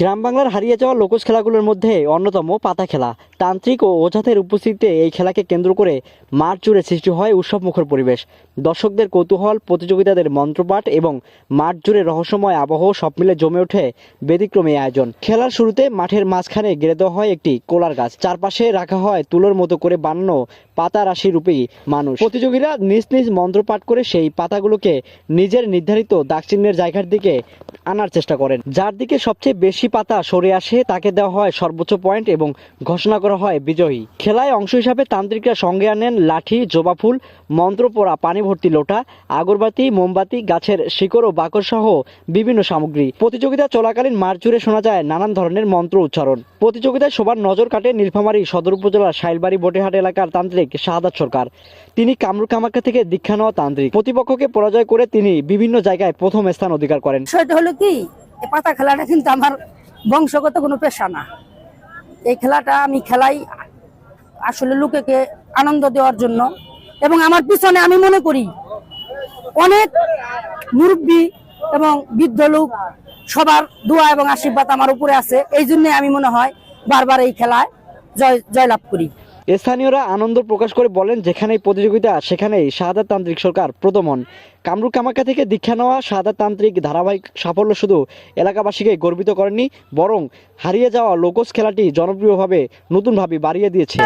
গ্রাম বাংলার হারিয়ে যাওয়া লোকজ খেলাগুলোর মধ্যে অন্যতম পাতা খেলা। তান্ত্রিক ও ওঝাতের উপস্থিতিতে এই খেলাকে কেন্দ্র করে মাঠ জুড়ে সৃষ্টি হয় উৎসবমুখর পরিবেশ। দর্শকদের কৌতূহল, প্রতিযোগিতাদের মন্ত্রপাঠ এবং মাঠ জুড়ে রহস্যময় আবহ সব মিলে জমে ওঠে ব্যতিক্রমী আয়োজন। খেলার শুরুতে মাঠের মাঝখানে গেড়ে দেওয়া হয় একটি কোলার গাছ। চারপাশে রাখা হয় তুলোর মতো করে বানানো পাতা রাশি রূপী মানুষ। প্রতিযোগীরা নিজ নিজ মন্ত্রপাঠ করে সেই পাতাগুলোকে নিজের নির্ধারিত দাগচিহ্নের জায়গার দিকে আনার চেষ্টা করেন। যার দিকে সবচেয়ে বেশি পাতা সরে আসে, তাকে দেওয়া হয় সর্বোচ্চ পয়েন্ট এবং ঘোষণা করা হয় বিজয়ী। খেলায় অংশ হিসাবে তান্ত্রিকরা সঙ্গে আনেন লাঠি, জবা ফুল মন্ত্র পড়া পানি ভর্তি লোটা, আগরবাতি, মোমবাতি, গাছের শিকড় ও বাকর সহ বিভিন্ন সামগ্রী। প্রতিযোগিতা চলাকালীন মাঠ জুড়ে শোনা যায় নানান ধরনের মন্ত্র উচ্চারণ। প্রতিযোগিতায় সবার নজর কাটে নীলফামারী সদর উপজেলার শাইলবাড়ি বটেহাট এলাকার তান্ত্রিক শাহাদাত সরকার। তিনি কামরু কামাখ্যা থেকে দীক্ষা নেওয়া তান্ত্রিক। প্রতিপক্ষকে পরাজয় করে তিনি বিভিন্ন জায়গায় প্রথম স্থান অধিকার করেন। হলো কি এই পাতা খেলাটা কিন্তু আমার বংশগত কোনো পেশা না। এই খেলাটা আমি খেলাই আসলে লোকেকে আনন্দ দেওয়ার জন্য এবং আমার পিছনে আমি মনে করি অনেক মুরব্বী এবং বৃদ্ধ লোক সবার দোয়া এবং আশীর্বাদ আমার উপরে আছে। এই জন্য আমি মনে হয় বারবার এই খেলায় জয় জয়লাভ করি। স্থানীয়রা আনন্দ প্রকাশ করে বলেন যেখানেই প্রতিযোগিতা, সেখানেই শাহাদাত তান্ত্রিক সরকার প্রদমন। হন কামরূপ কামাখ্যা থেকে দীক্ষা নেওয়া শাহাদাত তান্ত্রিক ধারাবাহিক সাফল্য শুধু এলাকাবাসীকে গর্বিত করেনি, বরং হারিয়ে যাওয়া লোকজ খেলাটি জনপ্রিয়ভাবে নতুনভাবে বাড়িয়ে দিয়েছে।